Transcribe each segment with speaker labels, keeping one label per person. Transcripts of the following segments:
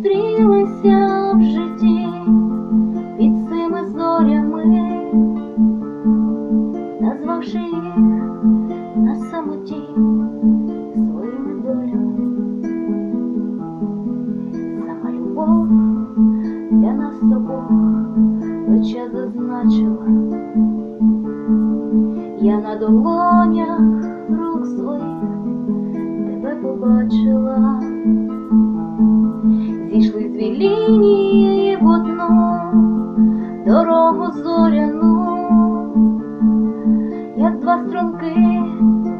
Speaker 1: зустрілися в житті під цими зорями, назвавши їх на самоті своїми долями. Сама любов для нас обох доча зазначила, я на долонях. Дорогу зоряну, як два струмки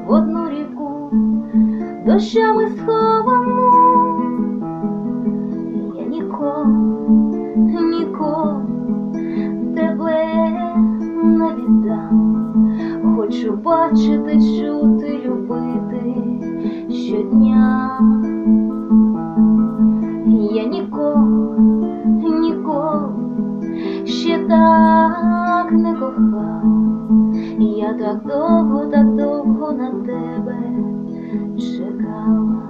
Speaker 1: в одну ріку, дощами сховану. Я ніколи, ніколи тебе не віддам. Хочу бачити, чути, любити щодня. Так не кохав. Я так довго, так довго на тебе чекала.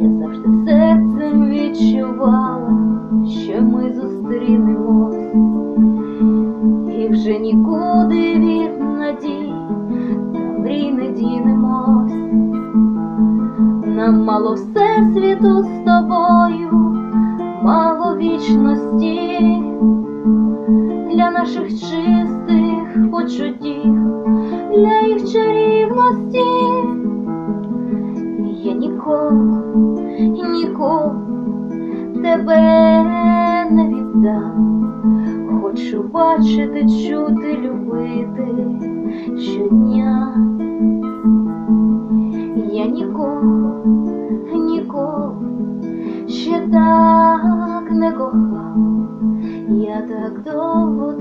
Speaker 1: Я завжди серцем відчувала, що ми зустрінемось, і вже нікуди від надій та мрій не дінемось. Нам мало всесвіту з тобою, мало вічності для наших чистих почуттів, для їх чарівності. Я ніколи, ніколи тебе не віддам. Хочу бачити, чути, любити Я так довго.